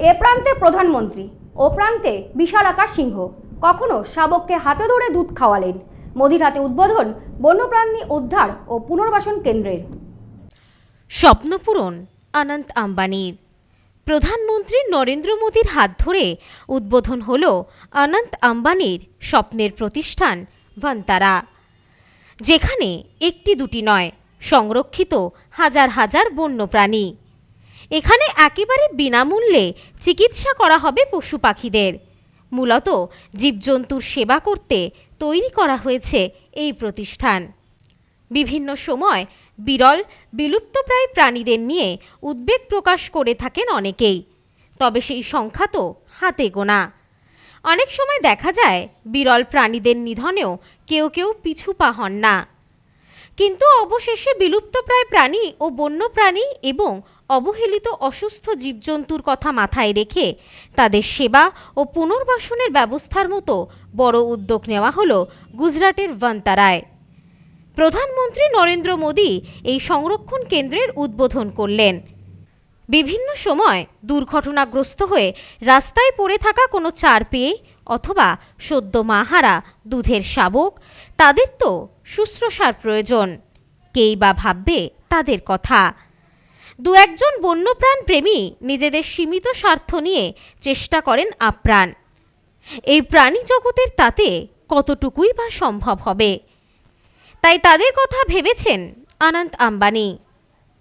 এ প্রান্তে প্রধানমন্ত্রী, ও প্রান্তে বিশাল আকার সিংহ। কখনো শাবককে হাতে ধরে দুধ খাওয়ালেন। মোদির হাতে উদ্বোধন বন্যপ্রাণী উদ্ধার ও পুনর্বাসন কেন্দ্রের। স্বপ্নপূরণ অনন্ত আম্বানির প্রধানমন্ত্রী নরেন্দ্র মোদীর হাত ধরে উদ্বোধন হল অনন্ত আম্বানির স্বপ্নের প্রতিষ্ঠান ভান্তারা, যেখানে একটি দুটি নয়, সংরক্ষিত হাজার হাজার বন্যপ্রাণী। এখানে একেবারে বিনামূল্যে চিকিৎসা করা হবে পশু পাখিদের। মূলত জীবজন্তুর সেবা করতে তৈরি করা হয়েছে এই প্রতিষ্ঠান। বিভিন্ন সময় বিরল, বিলুপ্তপ্রায় প্রাণীদের নিয়ে উদ্বেগ প্রকাশ করে থাকেন অনেকেই, তবে সেই সংখ্যা তো হাতে গোনা। অনেক সময় দেখা যায়, বিরল প্রাণীদের নিধনেও কেউ কেউ পিছু পা হন না। কিন্তু অবশেষে বিলুপ্তপ্রায় প্রাণী ও বন্যপ্রাণী এবং অবহেলিত অসুস্থ জীবজন্তুর কথা মাথায় রেখে তাদের সেবা ও পুনর্বাসনের ব্যবস্থার মতো বড় উদ্যোগ নেওয়া হলো গুজরাটের ভান্তারায়। প্রধানমন্ত্রী নরেন্দ্র মোদী এই সংরক্ষণ কেন্দ্রের উদ্বোধন করলেন। বিভিন্ন সময় দুর্ঘটনাগ্রস্ত হয়ে রাস্তায় পড়ে থাকা কোনো চার পেয়ে অথবা সদ্য মাহারা, দুধের শাবক, তাদের তো শুশ্রূষার প্রয়োজন। কেই বা ভাববে তাদের কথা। দু একজন বন্যপ্রাণ প্রেমী নিজেদের সীমিত স্বার্থ নিয়ে চেষ্টা করেন আপ্রাণ। এই প্রাণী জগতের তাতে কতটুকুই বা সম্ভব হবে? তাই তাদের কথা ভেবেছেন অনন্ত আম্বানি।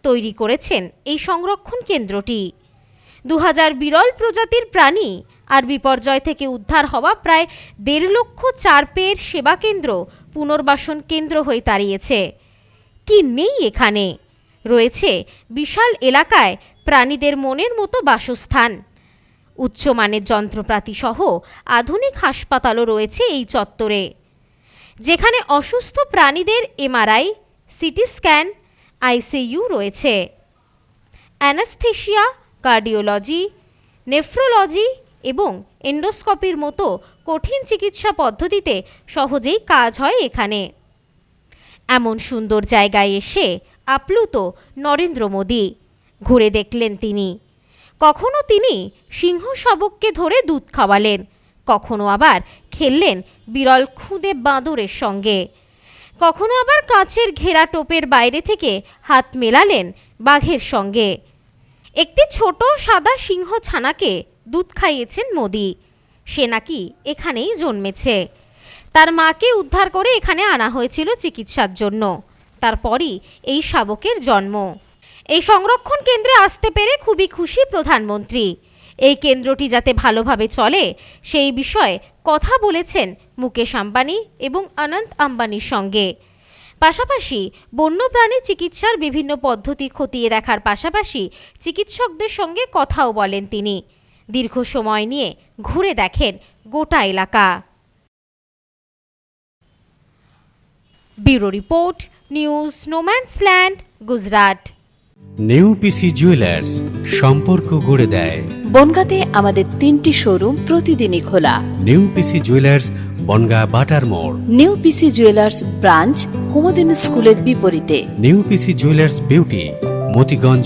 তৈরি করেছেন এই সংরক্ষণ কেন্দ্রটি। দু হাজার বিরল প্রজাতির প্রাণী আর বিপর্যয় থেকে উদ্ধার হওয়া প্রায় দেড় লক্ষ চার পেয়ের সেবা কেন্দ্র পুনর্বাসন কেন্দ্র হয়ে দাঁড়িয়েছে। কি নেই এখানে? রয়েছে বিশাল এলাকায় প্রাণীদের মনের মতো বাসস্থান। উচ্চমানের যন্ত্রপাতি সহ আধুনিক হাসপাতালও রয়েছে এই চত্বরে। যেখানে অসুস্থ প্রাণীদের এমআরআই, সিটি স্ক্যান, আইসিইউ রয়েছে। অ্যানাস্থেশিয়া, কার্ডিওলজি, নেফ্রোলজি এবং এন্ডোস্কোপির মতো কঠিন চিকিৎসা পদ্ধতিতে সহজেই কাজ হয় এখানে। এমন সুন্দর জায়গায় এসে আপ্লুত নরেন্দ্র মোদী। ঘুরে দেখলেন তিনি। কখনো তিনি সিংহ শাবককে ধরে দুধ খাওয়ালেন, কখনো আবার খেললেন বিরল খুদে বাঁদরের সঙ্গে। কখনো আবার কাঁচের ঘেরা টোপের বাইরে থেকে হাত মেলালেন বাঘের সঙ্গে। একটি ছোট সাদা সিংহ ছানাকে দুধ খাইয়েছেন মোদি। সে নাকি এখানেই জন্মেছে। তার মাকে উদ্ধার করে এখানে আনা হয়েছিল চিকিৎসার জন্য। তারপরই এই শাবকের জন্ম। এই সংরক্ষণ কেন্দ্রে আসতে পেরে খুবই খুশি প্রধানমন্ত্রী। এই কেন্দ্রটি যাতে ভালোভাবে চলে, সেই বিষয়ে কথা বলেছেন মুকেশ আম্বানি এবং অনন্ত আম্বানির সঙ্গে। পাশাপাশি বন্যপ্রাণী চিকিৎসার বিভিন্ন পদ্ধতি খতিয়ে দেখার পাশাপাশি চিকিৎসকদের সঙ্গে কথাও বলেন তিনি। দীর্ঘ সময় নিয়ে ঘুরে দেখেন গোটা এলাকা। Bureau report news no man's land Gujarat. New PC jewellers সম্পর্ক গড়ে দেয়। বনগাঁতে আমাদের তিনটি শোরুম প্রতিদিনই খোলা। নিউ পিসি জুয়েলার্স বনগা বাটার মোড়। New PC jewellers branch Kumudini স্কুলের বিপরীতে। New PC jewellers beauty Motiganj